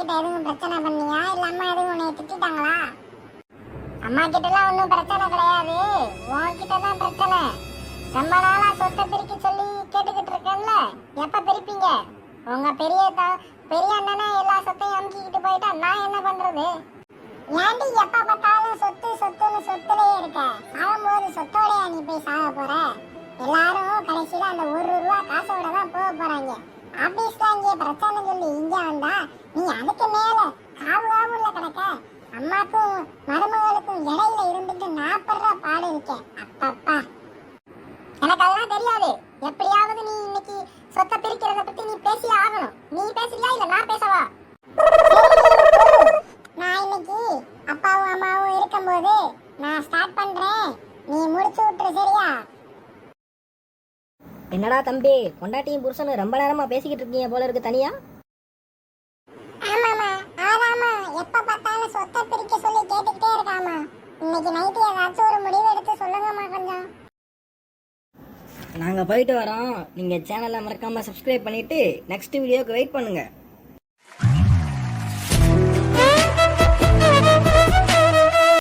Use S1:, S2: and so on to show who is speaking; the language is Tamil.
S1: கிட்ட எதுவும் பிரச்சனை பண்ணியா? இல்ல அம்மா எதுவும் உன்னை திட்டாங்களா அம்மா கிட்ட எல்லாம் ஒன்றும் பிரச்சனை கிடையாது. உன்கிட்ட தான் பிரச்சனை. ரொம்ப நாளா சொத்தை பிரிக்க சொல்லி கேட்டுக்கிட்டு இருக்கேன்ல. எப்ப பிரிப்பீங்க? உங்க பெரிய பெரிய அண்ணனா எல்லா சொத்தையும் அமுக்கிக்கிட்டு போயிட்டா நான் என்ன பண்றது? ஏன்டி எப்ப பார்த்தாலும் சொத்து சொத்துன்னு சொத்துலயே இருக்க. சாகும்போது சொத்தோடய நீ போய் சாக போற? எல்லாரும் கடைசியில அந்த ஒரு ரூபா காசோட தான் போக போறாங்க. ஆபீஸ்ல இங்கே பிரச்சனை சொல்லி இங்க வந்தா அதுக்கு மேல காவு காவுல கிடக்க அம்மாக்கும் மருமகளுக்கும் இடையில இருந்துட்டு நான் படுற பாடு இருக்கேன் அப்பப்பா. எனக்கு அதெல்லாம் தெரியாது. எப்படியாவது நீ இன்னைக்கு சொத்தை பிரிக்கிறத பத்தி நீ பேசி ஆகணும். நீ பேசுறியா இல்ல நான் பேசவா? நான் இன்னைக்கு அப்பாவும் அம்மாவும் இருக்கும்போது நான் ஸ்டார்ட் பண்றேன். நீ முடிச்சு விட்டுரு சரியா?
S2: என்னடா தம்பி பொண்டாட்டியும் புருஷனும் ரொம்ப நேரமா பேசிக்கிட்டு இருக்கீங்க போல இருக்கு தனியா
S1: ஆமாமா ஆமாமா எப்ப பார்த்தாலும் சொத்தை பிரிக்க சொல்லி கேட்டுக்கிட்டே இருக்காமா இன்னைக்கு நைட்டு ஏதாச்சும் ஒரு முடிவு எடுத்து சொல்லுங்கம்மா கொஞ்சம்
S2: நாங்க போயிட்டு வரோம். நீங்க சேனலை மறக்காம சப்ஸ்கிரைப் பண்ணிட்டு நெக்ஸ்ட் வீடியோக்கு வெயிட் பண்ணுங்க.